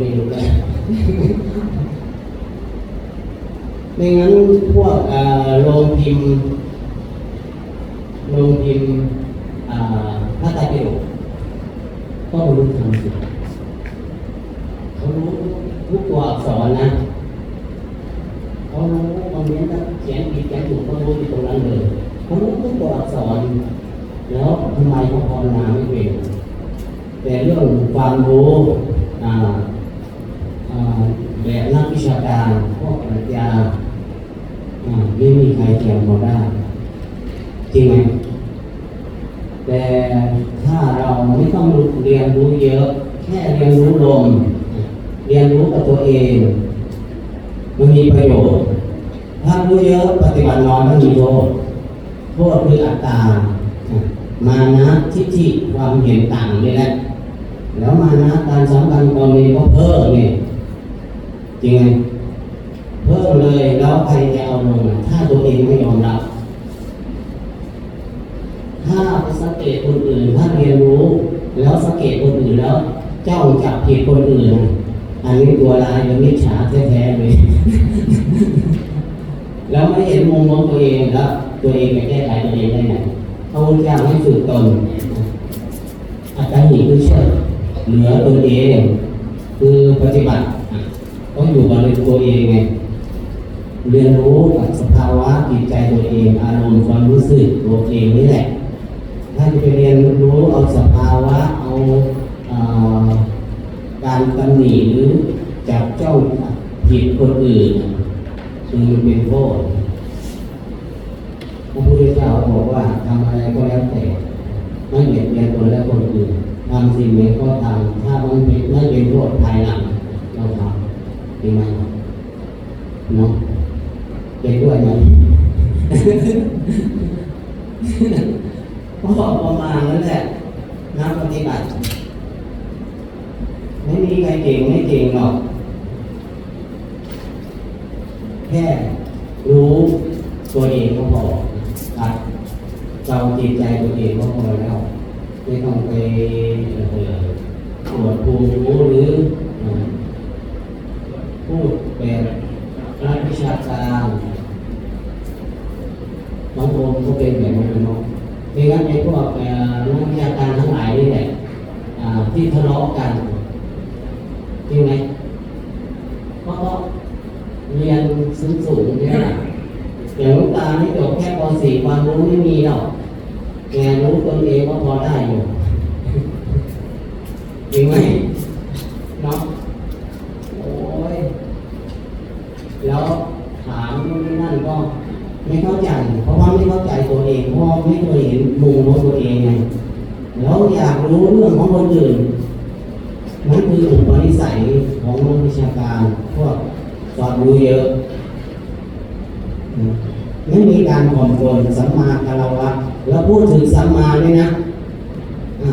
ไม่รู้เลยไม่งั้นพวกโรงพิมพ์โรงพิมพ์พระไตรปิฎกก็รู้ทำสิเขารู้ทุกตัวอักษรนะเขารู้ตรงนี้นะเขียนผิดเขียนถูกเขารู้ที่ตรงนั้นเลยเขารู้ทุกตัวอักษร แล้วทำไมเขาภาวนาไม่เป็นแต่เรื่องความรู้อ่า แบบนักวิชาการพวกปรัชญาไม่มีใครเทียมเขาได้ จริงไหมแต่ถ้าเราไม่ต้องเรียนรู้เยอะ แค่เรียนรู้ลม เรียนรู้กับตัวเองมันมีประโยชน์ ถ้ารู้เยอะปฏิบัติน้อยมันมีโทษโทษคืออัตตามานะทิฏฐิความเห็นต่างนี่แหละแล้วมานะการสำคัญตอนนี้ก็เพิ่มนี่ย จริงไหมเพิ่มเลยแล้วใครจะเอาลงอะถ้าตัวเองไม่ยอมรับ ถ้าสังเกตคนอื่นถ้าเรียนรู้ แล้วสังเกตคนอื่นแล้ว เจ้าจับผิดคนอื่น อันนี้ตัวลายเป็นมิจฉาแท้ๆเลยแล้วไม่เห็นมุมของตัวเองแล้วตัวเองจะแก้ไขตัวเองได้ไงพระพุทธเจ้าให้ฝึกตนอัตตาหิคือเชื่อเหนือตัวเอง คือปฏิบัติ ต้องอยู่กับตัวเองไงเรียนรู้กับสภาวะจิตใจตัวเอง อารมณ์ความรู้สึกตัวเองนี่แหละถ้าจะไปเรียนรู้เอาสภาวะเอาการตำหนิหรือจับเจ้องผิดคนอื่นคือมันเป็นโทษพระพุทธเจ้าบอกว่าทำอะไรก็แล้วแต่ไม่เบียดเบียนตนและคนอื่นทำสิ่งใดก็ทำถ้ามันเป็นไม่เป็นโทษภายหลังำดีไหมเนาะเป็นด้วยนะม ก็ประมาณนั้นแหละนักปฏิบัติ ไม่มีใครเก่งไม่เก่งหรอก แค่รู้ตัวเองก็พอตัดเจ้าจิตใจตัวเองก็พอแล้ว ไม่ต้องไปเอ่อตรวจภูมิรู้หรือเอ่อ พูดแบบนักวิชาการบางคนก็เป็นแบบนั้นเนาะดังนั้นไอ้พวกนักวิชาการทั้งหลายนี่แหละที่ทะเลาะกันจริงไหมเพราะเรียนสูงสูงๆเนี่ยนะอย่ลูกตานี่จบแค่ป .4 ความรู้ไม่มีหรอกแกรู้ตนเองก็พอได้อยู่จริงไหมเนาะโอ้ย แล้วถามนู่นนี่นั่นก็ไม่เข้าใจ เพราะว่าไม่เข้าใจตัวเองเพราะว่า ไม่เคยเห็นมุมของตัวเองไงแล้วอยากรู้เรื่องของคนอื่นนั่นคืออุปนิสัยของนักวิชาการพวกสอบรู้เยอะไม่มีการผ่อนปลนสัมมาคารวะแล้วพูดถึงสัมมาด้วยนะอ่า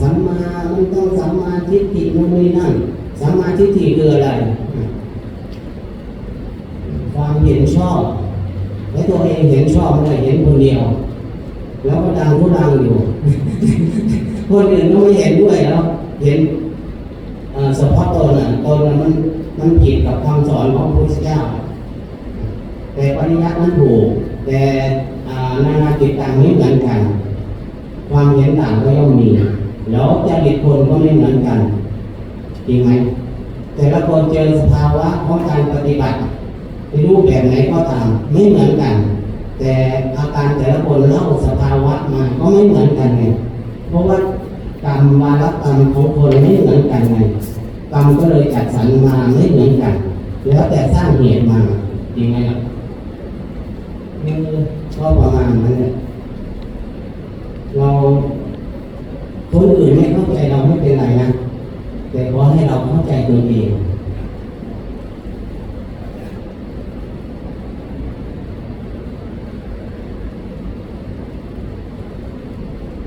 สัมมามันต้องสัมมาทิฏฐินู่นนี่นั่นสัมมาทิฏฐิคืออะไรความเห็นชอบ และตัวเองเห็นชอบไม่ได้เห็นคนเดียว แล้วก็ดังผู้ดังอยู่ คนอื่นก็ไม่เห็นด้วยแล้ว เห็นเฉพาะตนน่ะตนน่ะมันมันผิดกับคำสอนของพระพุทธเจ้า แต่ปริยัตินั้นถูก แต่นานาจิตต่างไม่เหมือนกัน ความเห็นต่างก็ย่อมมี แล้วจริตคนก็ไม่เหมือนกันจริงไหมแต่ละคนเจอสภาวะของการปฏิบัติในรูปแบบไหนก็ตามไม่เหมือนกัน แต่อาการแต่ละคนเล่าสภาวะมาก็ไม่เหมือนกันไงเพราะว่ากรรมวาระกรรมของคนไม่เหมือนกันไงกรรมก็เลยจัดสรรมาไม่เหมือนกัน แล้วแต่สร้างเหตุมาจริงไหมครับก็ประมาณนั้นแหละเราคนอื่นไม่เข้าใจเราไม่เป็นไรนะแต่ขอให้เราเข้าใจตัวเอง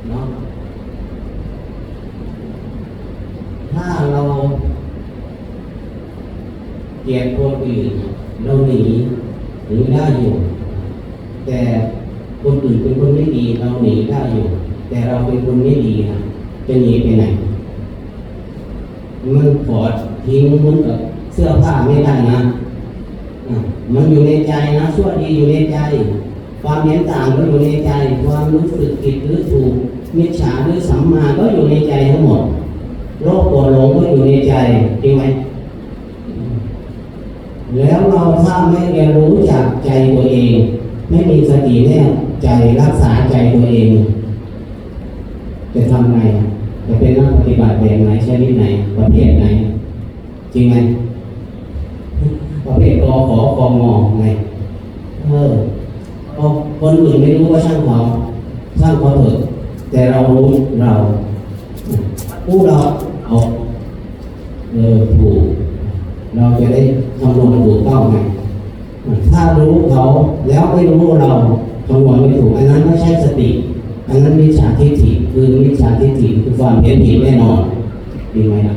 เนาะถ้าเราเกลียดคน อื่นเราหนีหนีได้อยู่ แต่คนอื่นเป็นคนไม่ดีเราหนีได้อยู่ แต่เราเป็นคนไม่ดีนะจะหนีไปไหนมันขอทิ้งมันกับเสื้อผ้าไม่ได้นะมันอยู่ในใจนะชั่วดีอยู่ในใจ ความเห็นต่างก็อยู่ในใจ ความรู้สึกผิดหรือถูกมิจฉาหรือสัมมาก็อยู่ในใจทั้งหมดโลภโกรธหลงก็อยู่ในใจจริงไหม แล้วเราถ้าไม่เรียนรู้จากใจตัวเอง ไม่มีสติแน่ใจรักษาใจตัวเอง จะทำไงจะเป็นนักปฏิบัติแบบไหนชนิดไหนประเภทไหน จริงไหมประเภทกอขอคองงอไงเออพอคนอื่นไม่รู้ว่าช่างเขาช่างเขาเถอะแต่เรารู้เราผู้เราเอาเออถูก เราจะได้คำนวณถูกต้องไงถ้ารู้เขาแล้วไม่รู้เราคำนวณไม่ถูกอันนั้นไม่ใช่สติ อันนั้นมิจฉาทิฏฐิคือมิจฉาทิฏฐิคือความเห็นผิดแน่นอนดีไหมนะ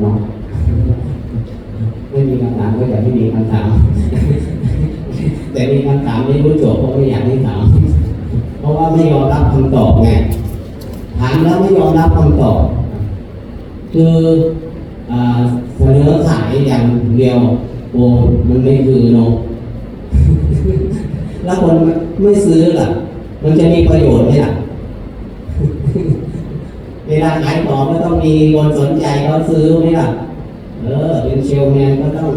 เนาะไม่มีคำถามก็จะไม่มีคำถามแต่มีคำถามไม่รู้จบเพราะไม่อยากให้ถามเพราะว่าไม่ยอมรับคำตอบไงถามแล้วไม่ยอมรับคำตอบ คือ เสนอขายอย่างเดียวโอ้มันไม่คือเนาะแล้วคนไม่ซื้อล่ะ มันจะมีประโยชน์ไหมล่ะเวลาขายของก็ต้องมีคนสนใจเขาซื้อไหมล่ะ เออ เป็นเชลแมนก็ต้อง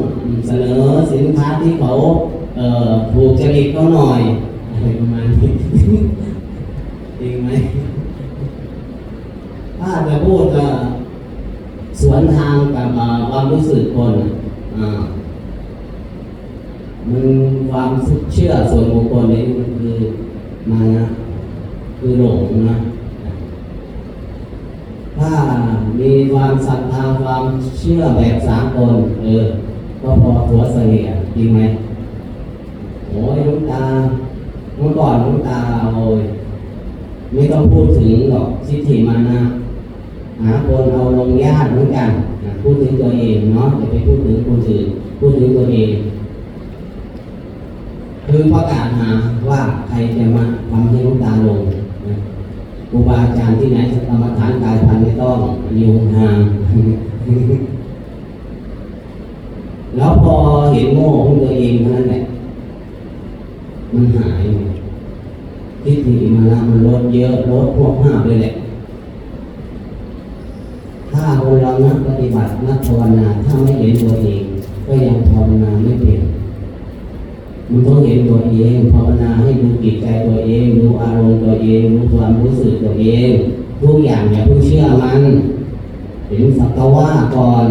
เสนอสินค้าที่เขาเอ่อถูกจริตเขาหน่อยอะไรประมาณนี้จริงไหมถ้าจะพูดก็ สวนทางกับความรู้สึกคนอ่ามันความเชื่อส่วนบุคคลนี่มันคือมานะคือหลงนะ ถ้ามีความศรัทธาความเชื่อแบบสากลเออก็พอหัวเสียจริงไหมโอ้ยลุงตาเมื่อก่อนลุงตาโอ้ยไม่ต้องพูดถึงหรอกสิทธิมานะ หาคนเอาลงยากเหมือนกันนะพูดถึงตัวเองเนาะอย่าไปพูดถึงคนอื่นพูดถึงตัวเอง คือประกาศหาว่าใครจะมาทำให้ลุงตาลงนะครูบาอาจารย์ที่ไหนกรรมฐานกายพันไม่ต้องอยู่ห่างแล้วพอเห็นโง่ของตัวเองเท่านั้นแหละมันหายทิฏฐิมานะมันลดเยอะลดพวกห้าเลยแหละาคนเรานักปฏิบัตินักภาวนาถ้าไม่เห็นตัวเองก็ยังภาวนาไม่เป็นมันต้องเห็นตัวเองภาวนาให้ดูจิตใจตัวเองดูอารมณ์ตัวเองดูความรู้สึกตัวเองทุกอย่างอย่าเพิ่งเชื่อมันเห็นสักว่าก่อน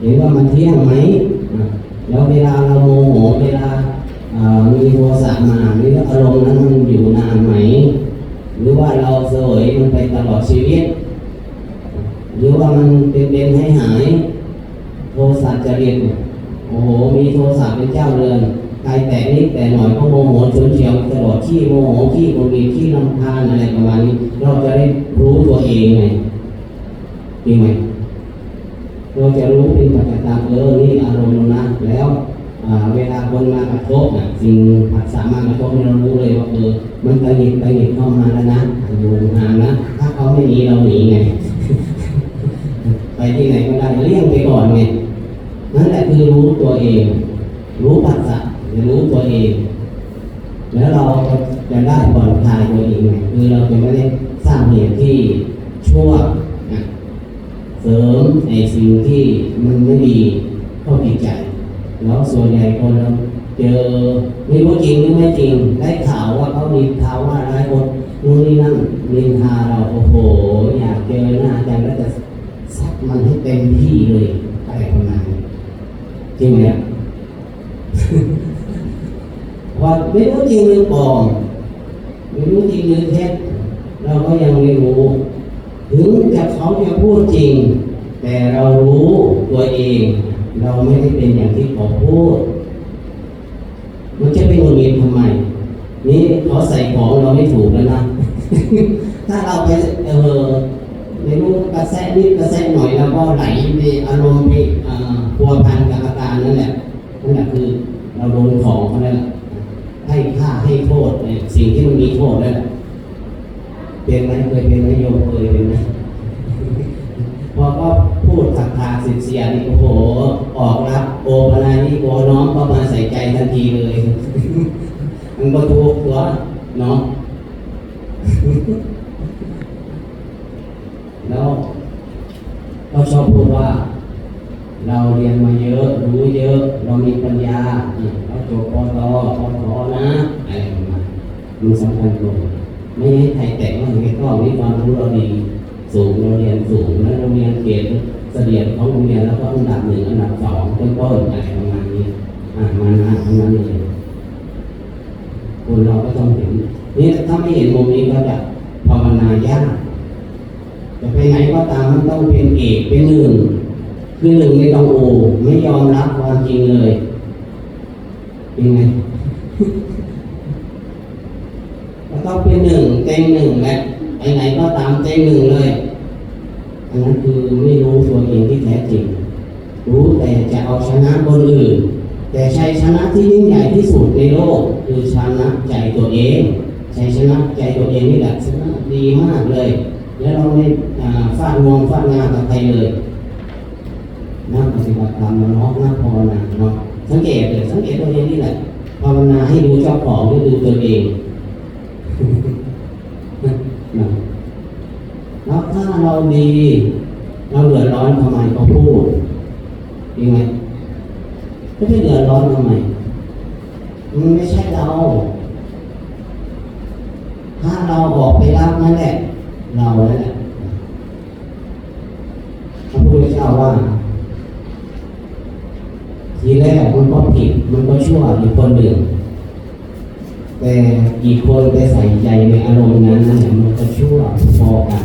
เห็นว่ามันเที่ยงไหมแล้วเวลาเราโมโหเวลาอ่ามีโทสะมาหรืออารมณ์นั้นมันอยู่นานไหม หรือว่าเราเสวยมันไปตลอดชีวิต หรือว่ามันเป็นเป็นให้หาย โทสะจะเรียนโอ้โห มีโทสะเป็นเจ้าเรือนกายแตกนิดแต่หน่อยก็โมโหฉุนเฉียวตลอดขี้โมโหขี้โมงีขี้ลำพานอะไรประมาณนี้ เราจะได้รู้ตัวเองไงจริงไหมเราจะรู้เป็นปัจจตามเออนี่อารมณ์เรานะแล้วเวลาคนมากระทบน่ะสิ่งผัสสะมากระทบเรารู้เลยว่าเออมันตะหยิบตะหยิบเข้ามาแล้วนะอยู่ห่างนะ ถ้าเขาไม่หนีเราหนีไง ไปที่ไหนก็ได้เลี่ยงไปก่อนไงนั่นแหละคือรู้ตัวเอง รู้ผัสสะรู้ตัวเอง แล้วเราก็จะได้ผ่อนคลายตัวเองไงคือเราจะไม่ได้สร้างเหตุที่ชั่วนะเสริมในสิ่งที่มันไม่ดีเข้าจิตใจ แล้วส่วนใหญ่คนเราเจอไม่รู้จริงหรือไม่จริง ได้ข่าวว่าเขามีข่าวว่าอะไรายคนนู่นนี่นั่นนินทาเราโอ้โหอยากเจอหน้าอาจารย์แล้วจะ ซัดมันให้เต็มที่เลยอะไรประมาณนี้จริงไหมอว่าไม่รู้จริงหรือปลอมไม่รู้จริงหรือเท็จเราก็ยังไม่รู้ ถึงจะเขาจะพูดจริง แต่เรารู้ตัวเอง เราไม่ได้เป็นอย่างที่เขาพูด มันจะเป็นคนมีทำไม นี่เขาใส่ของเราไม่ถูกแล้วนะ ถ้าเราไปเออ ไม่รู้กระแสนิดกระแสหน่อยแล้วก็ไหลไปอารมณ์ไปพัวพันกับอาการนั่นแหละนั่นแหละคือเราโดนของเขาแล้วให้ค่าให้โทษในสิ่งที่มันมีโทษนั่นแหละเป็นไหมเคยเป็นไหมโยมเคยเป็นไหมพอก็พูดสักทาสิเสียนี่โอ้โห ออกรับโอปนานี่โอน้องก็มาใส่ใจทันทีเลยมันก็ถูกตัวเนาะ แล้ว ก็ชอบพูดว่า เราเรียนมาเยอะ รู้เยอะ เรามีปัญญาเราจบปตปทนะอะไรประมาณมันสำคัญตรงไม่ให้ใครแต่งว่าไม่ต้องมีความรู้เราดี สูงเราเรียนสูงแล้วโรงเรียนเกรดเสดียดของโรงเรียนแล้วก็อันดับหนึ่งอันดับสองต้นต้นอะไรประมาณนี้อ่ามานะประมาณนี้เลยคนเราก็ต้องเห็นนี่ถ้าไม่เห็นมุมนี้ก็จะภาวนายาก จะไปไหนก็ตามมันต้องเป็นเอกเป็นหนึ่งคือหนึ่งไม่ต้องโอไม่ยอมรับความจริงเลยเป็นไงแล้วก็เป็นหนึ่งเต็งหนึ่งแหละไปไหนก็ตามเต็งหนึ่งเลยอันนั้นคือไม่รู้ตัวเองที่แท้จริง รู้แต่จะเอาชนะคนอื่น แต่ชัยชนะที่ยิ่งใหญ่ที่สุดในโลก คือชนะใจตัวเองชัยชนะใจตัวเองนี่แหละชนะดีมากเลย แล้วเราไม่อ่าฟาดงวงฟาดงานกับใครเลยนักปฏิบัติธรรมเนาะนักภาวนาเนาะสังเกตเลยสังเกตตัวเองนี่แหละภาวนาให้ดูเจ้าของหรือดูตัวเองนะแล้วถ้าเราดี เราเดือดร้อนทำไมเขาพูดยังไงก็ไม่เดือดร้อนทำไมมันไม่ใช่เรา ถ้าเราออกไปรับนั่นแหละ เรานั่นแหละพระพุทธเจ้าว่า ทีแรกมันก็ผิดมันก็ชั่วอีกคนหนึ่งแต่อีกคนไปใส่ใจในอารมณ์นั้นนั่นแหละมันก็ชั่วพอกัน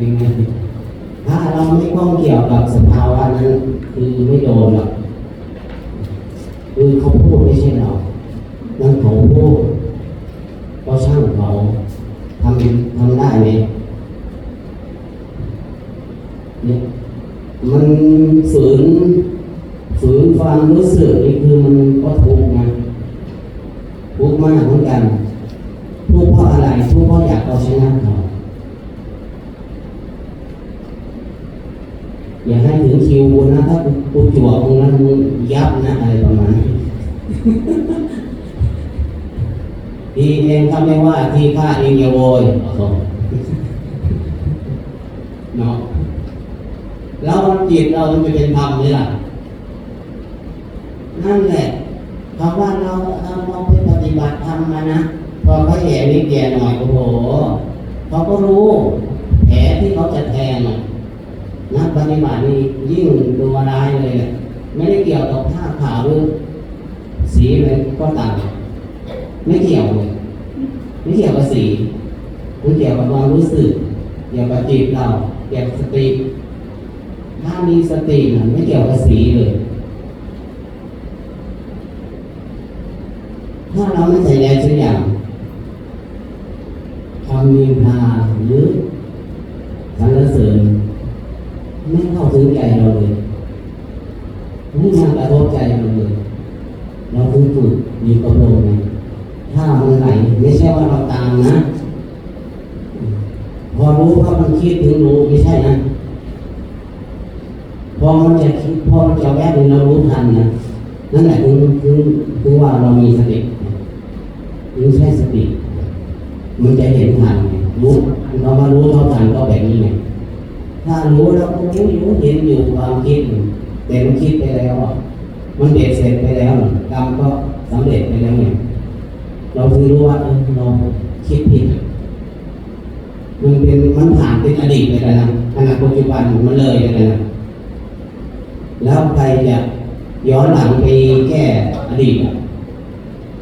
ยังไงถ้าเราไม่ข้องเกี่ยวกับสภาวะนั้นคือไม่โดนหรอกคือเขาพูดไม่ใช่เรานั่นเขาพูดก็ช่างเขา ทำทำได้ไหมเนี่ยมันฝืนฝืนความรู้สึกนี่คือมันก็ทุกข์นะทุกข์มากเหมือนกันทุกข์เพราะอะไรทุกข์เพราะอยากเอาชนะเขาอย่าให้ถึงคิวกูนะถ้ากูจั่วตรงนั้นยับนะอะไรประมาณนี้ ทีเองก็ไม่ว่าทีข้าเองอย่าโวยเนาะแล้วจิตเราจะเป็นธรรมนี่ล่ะนั่นแหละคำว่าเราเราเราไปปฏิบัติธรรมมานะพอเขาแย่นิดแย่หน่อยโอ้โหเขาก็รู้แผลที่เขาจะแทงอะนักปฏิบัตินี่ยิ่งดูร้ายเลย ไม่ได้เกี่ยวกับผ้าขาวหรือสีอะไรก็ตาม ไม่เกี่ยวเลยไม่เกี่ยวกับสีมันเกี่ยวกับความรู้สึกเกี่ยวกับจิตเราเกี่ยวกับสติถ้ามีสตินะไม่เกี่ยวกับสีเลยถ้าเราไม่ใส่ใจสักอย่างคำนินทาหรือสรรเสริญไม่เข้าถึงใจเราเลยไม่มากระทบใจเราเลย เราถึงฝึกมีกำลังไง ถ้ามันไหลไม่ใช่ว่าเราตามนะ พอรู้ว่ามันคิดถึงรู้ไม่ใช่นะ พอมันจะคิดพอมันจะแวบหนึงเรารู้ทันนะนั่นแหละคือคือคือว่าเรามีสติไม่ใช่สติ มันจะเห็นทันรู้เรามารู้เท่าทันก็แบบนี้ไงถ้ารู้แล้วก็รู้อยู่เห็นอยู่ความคิดแต่มันคิดไปแล้ว มันเด็ดเสร็จไปแล้วกรรมก็สำเร็จไปแล้วไง เราถึงรู้ว่าเออเราคิดผิด มันเป็นมันผ่านเป็นอดีตไปแล้วขณะปัจจุบันมันเลยไปแล้วแล้วใครจะย้อนหลังไปแก้อดีต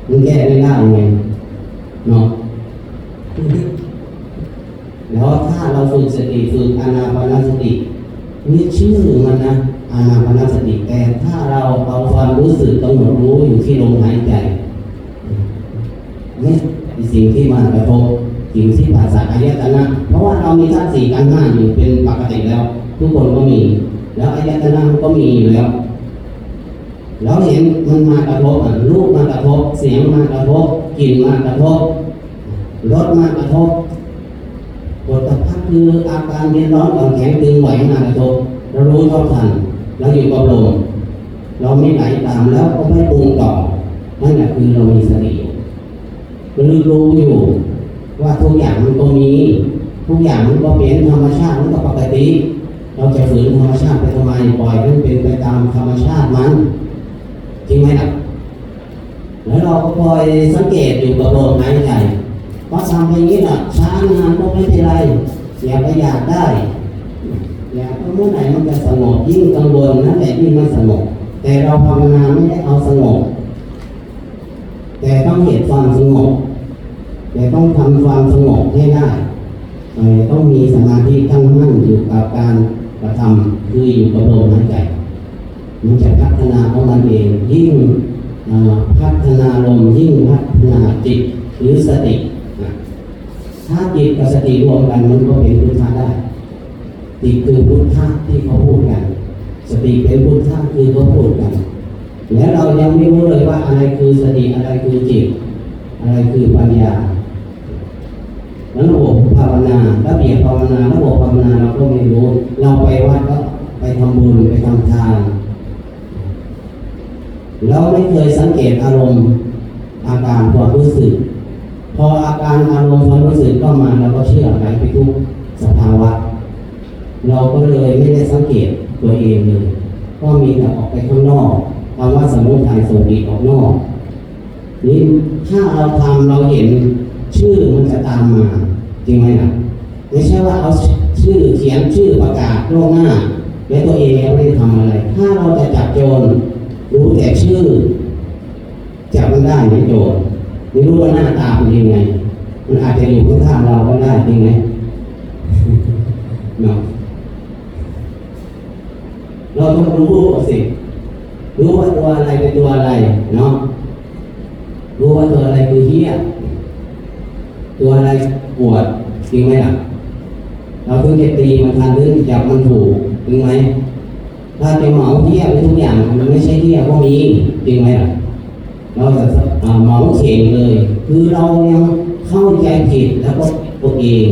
มันแก้ไม่ได้ไงเนาะแล้วถ้าเราฝึกสติฝึกอนาปานสตินี่ชื่อมันนะอนาปานสติแต่ถ้าเราเอาความรู้สึกกำหนดรู้อยู่ที่ลมหายใจ นี่เป็นสิ่งที่มากระทบสิ่งที่ภาษาอายตนะ เพราะว่าเรามีธาตุสี่กันห้าอยู่เป็นปกติแล้ว ทุกคนก็มี แล้วอายตนะก็มีอยู่แล้วเราเห็นมันมากระทบรูปมากระทบ เสียงมากระทบกลิ่นมากระทบรสมากระทบปวดตะพักคืออาการเย็นร้อนอ่อนแข็งตึงไหวมากระทบเรารู้เท่าทันเราอยู่กับลมเราไม่ไหลตามแล้วก็ไม่ปรุงต่อนั่นแหละคือเรามีสติ รู้รู้อยู่ว่าทุกอย่างมันก็มีทุกอย่างมันก็เป็นธรรมชาติมันก็ปกติ เราจะฝืนธรรมชาติไปทำไมปล่อยให้มันเป็นไปตามธรรมชาติมันจริงไหมล่ะแล้วเราก็คอยสังเกตอยู่กับลมหายใจเพราะทำอย่างนี้น่ะช้านานก็ไม่เป็นไรอย่าไปอยากได้ อยากเมื่อไหร่มันจะสงบยิ่งกังวลนั่นแหละยิ่งไม่สงบแต่เราภาวนาไม่ได้เอาสงบแต่ต้องเห็นความสงบ แต่ต้องทำความสงบให้ได้เอ่ต้องมีสมาธิตั้งมั่นอยู่กับการกระทำคืออยู่กับลมหายใจมันจะพัฒนาของมันเองยิ่งพัฒนาลมยิ่งพัฒนาจิตหรือสติถ้าจิตกับสติรวมกันมันก็เป็นพุทธะได้จิตคือพุทธะที่เขาพูดกัน สติเป็นพุทธะคือเขาพูดกัน แล้วเรายังไม่รู้เลยว่าอะไรคือสติอะไรคือจิต อะไรคือปัญญา ระบบภาวนาระเบียบภาวนาระบบภาวนาเราก็ไม่รู้ เราไปวัดก็ไปทำบุญไปทำทานเราไม่เคยสังเกตอารมณ์อาการความรู้สึก พออาการอารมณ์ความรู้สึกก็มาเราก็เชื่อไปไปทุกสภาวะ เราก็เลยไม่ได้สังเกตตัวเองเลยก็มีแต่ออกไปข้างนอกคำว่าสมุทัยส่งดีออกนอกนี่ถ้าเราทำเราเห็นชื่อมันจะตามมา จริงไหมล่ะไม่ใช่ว่าเอาชื่อเขียนชื่อประกาศล่วงหน้า แล้วตัวเองไม่ได้ทำอะไร ถ้าเราจะจับโจรรู้แต่ชื่อจับมันได้ไหมโจรไม่รู้ว่าหน้าตาเป็นยังไง มันอาจจะอยู่ข้างๆเราก็ได้จริงไหมเนาะเราต้องรู้สิรู้ว่าตัวอะไรเป็นตัวอะไรเนาะรู้ว่าตัวอะไรคือเหี้ยตัวอะไร ปวดจริงไหมล่ะเราเพิ่งจะตีมันทันหรือจับมันถูกจริงไหมถ้าจะเหมาเหี้ยไปทุกอย่างมันไม่ใช่เหี้ยก็มีจริงไหมล่ะเราจะเหมาเข่งเลย คือเรายังเข้าใจผิดแล้วก็ตัวเอง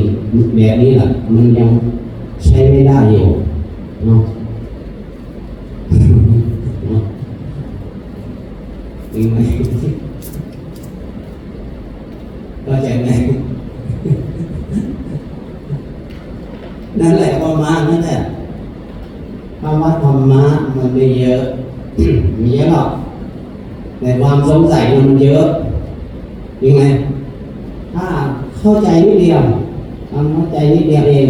แบบนี้แหละมันยังใช้ไม่ได้อยู่เนาะจริงไหมก็ใจไหม นั่นแหละประมาณนั่นแหละคำว่าธรรมะมันไม่เยอะมีเยอะหรอกแต่ความสงสัยมันเยอะยังไง ถ้าเข้าใจนิดเดียวทำเข้าใจนิดเดียวเอง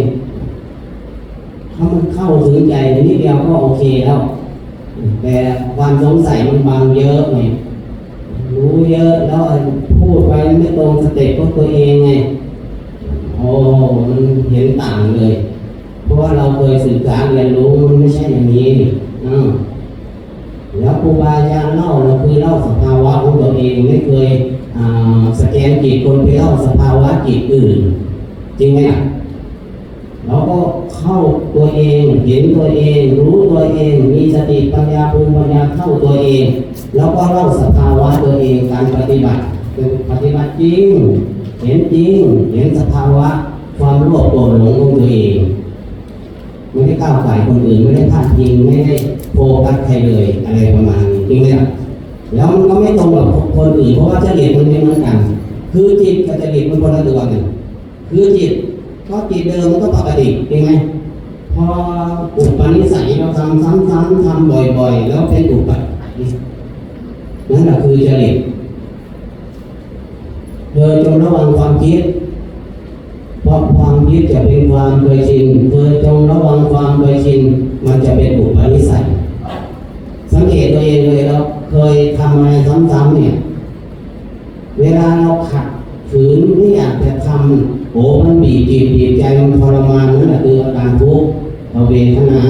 ถ้ามันเข้าถึงใจนิดเดียวก็โอเคแล้ว แต่ความสงสัยมันบางเยอะไงรู้เยอะแล้วพูดไปไม่ตรงสเต็ปของตัวเองไง โอ้ มันเห็นต่างเลย เพราะว่าเราเคยศึกษาเรียนรู้มันไม่ใช่อย่างนี้อ่าแล้วครูบาอาจารย์เล่าเราคือเล่าสภาวะของตัวเองไม่เคยสแกนจิตคนไปเล่าสภาวะจิตอื่น จริงไหมล่ะเราก็เข้าตัวเองเห็นตัวเอง รู้ตัวเอง มีสติปัญญาภูมิปัญญาเข้าตัวเอง แล้วก็เล่าสภาวะตัวเองการปฏิบัติเป็นปฏิบัติจริง เห็นจริง เห็นสภาวะความโลภโกรธหลงของตัวเอง ก้าวไก่คนอื่นไม่ได้พาดพิงไม่ได้โฟกัสใครเลยอะไรประมาณนี้จริงไหมล่ะแล้วมันก็ไม่ตรงกับคนอื่นเพราะว่าจริตมันไม่เหมือนกัน คือจิตกับจริตมันคนละตัวกันคือจิตก็จิตเดิมมันก็ปกติจริงไหมพออุปนิสัยเราทำซ้ำๆทำบ่อยๆ แล้วเป็นอุปนิสัยนั่นแหละคือจริตเธอจงระวังความคิด เพราะความคิดจะเป็นความเคยชินเธอจงระวังความเคยชิน มันจะเป็นอุปนิสัย สังเกตตัวเองเลยเราเคยทำอะไรซ้ำๆเนี่ย เวลาเราขัดฝืนไม่อยากจะทำโอ้มันบีบจิตบีบใจมันทรมานนั่นแหละคืออาการทุกข์เราเวทนา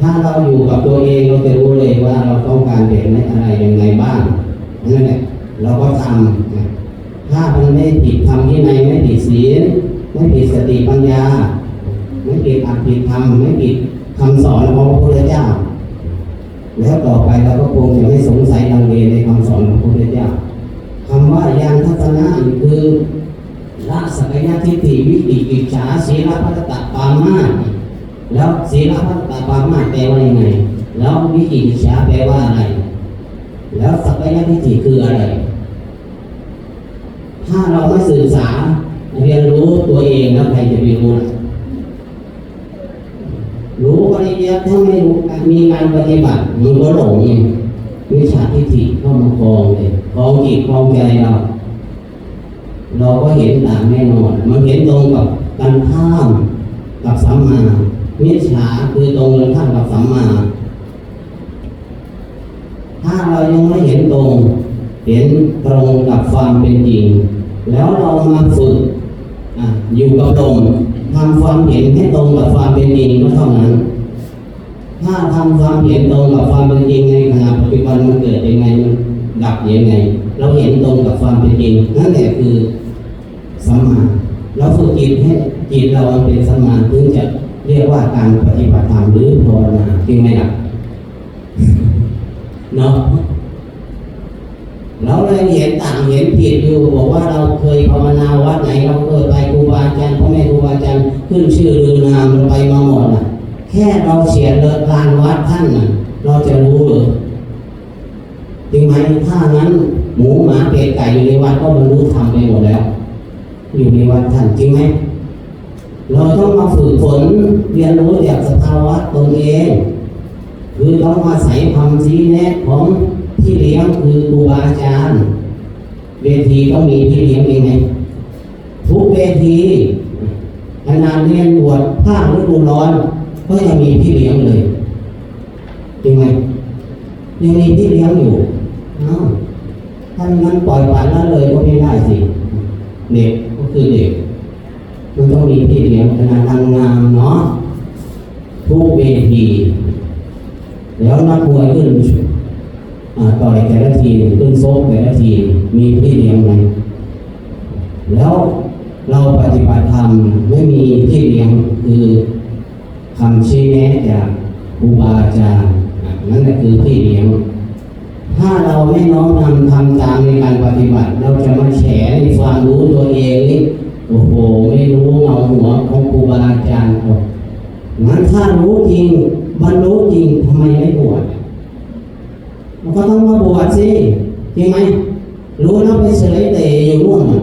ถ้าเราอยู่กับตัวเองเราจะรู้เลยว่าเราต้องการเปลี่ยนอะไรยังไงบ้างนั่นแหละเราก็ทำ ถ้ามันไม่ผิดธรรมที่ในไม่ผิดศีลไม่ผิดสติปัญญา ไม่ผิดอัตผิดธรรมไม่ผิดคำสอนของพระพุทธเจ้า แล้วต่อไปเราก็คงจะไม่สงสัยลังเลในคำสอนของพระพุทธเจ้าคำว่ายานทัศนะคือละสักยะทิฏฐิวิจิกิจฉาศีลพัตตะปามาแล้วศีลพัตตะปามาแปลว่ายังไงแล้ววิจิกิจฉาแปลว่าอะไร แล้วสักยะทิฏฐิคืออะไร ถ้าเราไม่ศึกษารเรียนรู้ตัวเองแล้วใครจะไปรู้ล่ะรู้ปริยัติถ้าไม่รู้มีการปฏิบัติมันก็หลงไงวิชาทิฏฐิเข้ามาครองเลยครองจิตครองใจเรา เราก็เห็นต่างแน่นอน มันเห็นตรงกับการข้ามกับสัมมาวิชาคือตรงกันข้ามกับสัมมาถ้าเรายังไม่เห็นตรง เห็นตรงกับความเป็นจริง แล้วเรามาฝึกออยู่กับลมทำความเห็นให้ตรงกับความเป็นจริงก็เท่านั้น ถ้าทำความเห็นตรงกับความเป็นจริงในขณะปัจจุบันมันเกิดยังไงมันดับยังไง เราเห็นตรงกับความเป็นจริงนั่นแหละคือสัมมาเราฝึกจิตให้จิตเราเป็นสัมมาถึงจะเรียกว่าการปฏิบัติธรรมหรือภาวนาจริงไหมล่ะเนาะเราเลยเห็นต่าง เห็นผิดอบอกว่าเราเคยภาวนาวัดไหนเราเคยไปครูบาอาจารย์พ่อแม่ครูบาอาจารย์ขึ้นชื่อลือนามไปมาหมดน่ะแค่เราเสียเลิกลานวัดท่านน่ะเราจะรู้หรือจริงไหมถ้างั้น หมูหมาเป็ดไก่อยู่ในวัดก็บรรลุธรรมไปหมดแล้ว อยู่ในวัดท่านจริงไหมเราต้องมาฝึกฝนเรียนรู้จากสภาวะตนเองคือต้องอาศัยคำชี้แนะของที่เลี้ยงคือครูบาอาจารย์ เวทีต้องมีที่เลี้ยงเองไงทุกเวทีขนาดเรียนบวชภาคฤดูร้อน ก็ยังมีพี่เลี้ยงเลยจริงไหมยังมีพี่เลี้ยงอยู่เอ้าถ้างั้นปล่อยปละละเลยก็ไม่ได้สิเด็กก็คือเด็กมันต้องมีพี่เลี้ยงขนาดนางงามเนาะทุกเวที แล้วนักมวยขึ้นอ่า ต่อยแต่ละทีขึ้นโซกแต่ละทีมีพี่เลี้ยงไหมแล้วเราปฏิบัติธรรมไม่มีพี่เลี้ยงคือคำชี้แนะจากครูบาอาจารย์นั่นแหละคือพี่เลี้ยง ถ้าเราไม่น้อมนำทำตามในการปฏิบัติ เราจะมาแฉในความรู้ตัวเองนี่โอ้โหไม่รู้เงาหัวของครูบาอาจารย์เขางั้นถ้ารู้จริงบรรลุจริงทำไมไม่บวช มันก็ต้องมาบวชสิจริงไหมรู้แล้วไปเฉยเตะอยู่นู่นน่ะ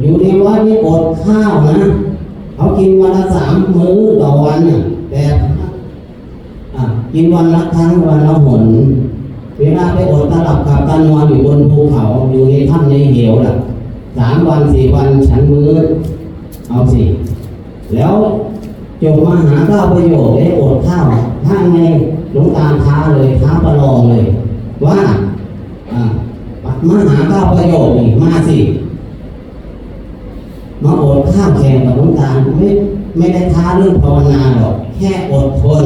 อยู่ในวัดนี่อดข้าวนะเขากินวันละสามมื้อต่อวันน่ะแต่อะกินวันละครั้งวันละหนเวลาไปอดตลับกับตานอนอยู่บนภูเขาอยู่ในถ้ำในเหวล่ะสามวันสี่วันฉันมื้อเอาสิแล้วจบมาหาข้าวประโยชน์ได้อดข้าวถ้าไง หลวงตาท้าเลยท้าประลองเลย ว่าอามาหาข้าวประโยชน์นี่มาสิ มาอดข้าวแข่งกับหลวงตาไม่ไม่ได้ท้าเรื่องภาวนาหรอกแค่อดทน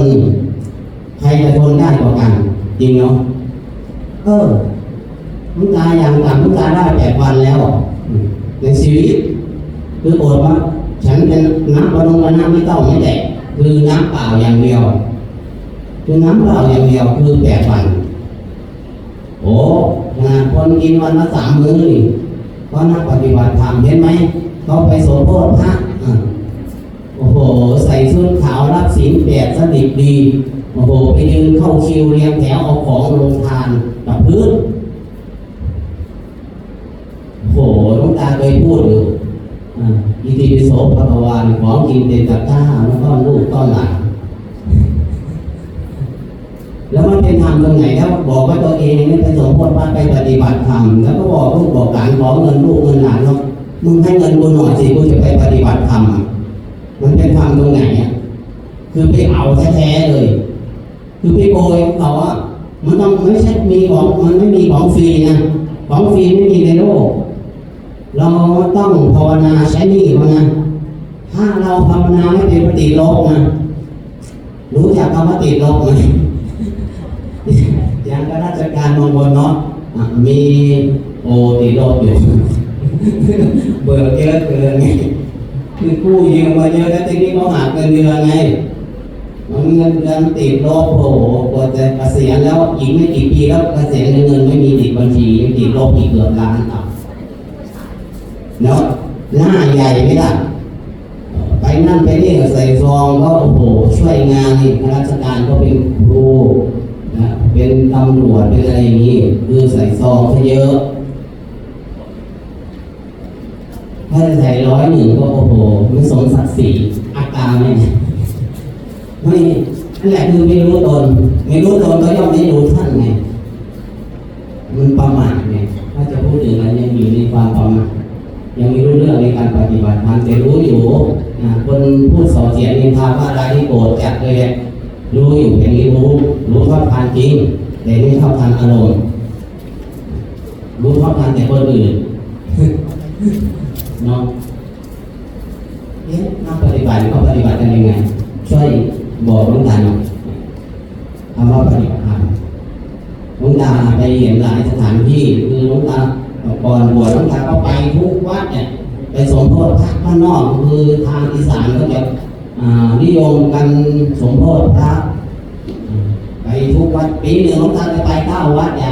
ใครจะทนได้กว่ากัน จริงเนาะเออหลวงตาอย่างต่ำหลวงตาได้แปดวันแล้ว ในชีวิต คืออดว่าฉันเป็นน้ำบำรุงและน้ำไม่ต้องไม่แตกคือน้ำเปล่าอย่างเดียว คือน้ำเปล่าอย่างเดียวคือแปดวัน โอ้ขนาดคนกินวันละสามมื้อนี่ก็นักปฏิบัติธรรมเห็นไหมเขาไปโสโพธพระอะโอ้โห ใส่ชุดขาวรับศีลแปดสดิบดี โอ้โห ไปยืนเข้าคิวเรียงแถวเอาของลงทานกับพื้นโอ้โหหลวงตาเคยพูดอยู่อ่าอิติปิโสภควานของกินเต็มตะกร้าแล้วก็ลูกต้อนหลัง แล้วมันเป็นธรรมตรงไหนแล้วบอกว่าตัวเองนี่ไปสมโพธิวัดไปปฏิบัติธรรมแล้วก็บอกลูกบอกหลานขอเงินลูกเงินหลานเนาะมึงให้เงินกูหน่อยสิกูจะไปปฏิบัติธรรมมันเป็นธรรมตรงไหนอะคือไปเอาแท้ๆเลย คือไปโกยเขาอะมันต้องไม่ใช่มีของมันไม่มีของฟรีนะของฟรีไม่มีในโลก เราต้องภาวนาใช้นี่เขานะถ้าเราภาวนาไม่เป็นปฏิโลกนะรู้จักคำว่าติดลบไหมางข้าราชการบางคนเนาะอะมีโอติดลบอยู่เบิกเยอะเกินไงคือกู้ยืมมาเยอะแล้วทีนี้เขาหักเงินเดือนไงมันเงินเดือนติดลบโอ้โหกว่าจะเกษียณแล้วอีกไม่กี่ปีแล้วเกษียณเงินไม่มีติดบัญชียังติดลบอีกเกือบล้านอะเนาะหน้าใหญ่ไหมล่ะไปนั่นไปนี่ใส่ซองก็โอ้โหช่วยงานนี่ข้าราชการก็เป็นครู นะเป็นตำรวจเป็นอะไรอย่างนี้คือใส่ซองซะเยอะถ้าจะใส่ร้อยหนึ่งก็โอ้โหไม่สมศักดิ์ศรีอากาไม่ไม่นั่นแหละคือไม่รู้ตนไม่รู้ตนก็ย่อมไม่รู้ท่านไงมันประมาทไงถ้าจะพูดถึงอะไรยังอยู่ในความประมาทยังไม่รู้เรื่องในการปฏิบัติธรรมแต่รู้อยู่นะคนพูดส่อเสียนินทาว่าอะไรที่โกรธจัดเลยอะ รู้อยู่อย่นี้รู้ รู้เท่าทานจริงแต่ไม่เท่าทานอารมณ์รู้เท่าทานแต่คนอื่นเนาะเอ๊ะนักปฏิบัติเขาปฏิบัติกันยังไง ช่วยบอกลุงตาหน่อยคำว่าปฏิบัติธรรมลุงตาไปเห็นหลายสถานที่คือลุงตาก่อนบวชลุงตาก็ไปทุกวัดเนี่ยไปสมโพธิพระข้างนอกคือทางอีสานก็จะอ่า นิยมกันสมโพธิพระไปทุกวัดปีหนึ่งหลวงตาจะไปเก้าวัดอย่าง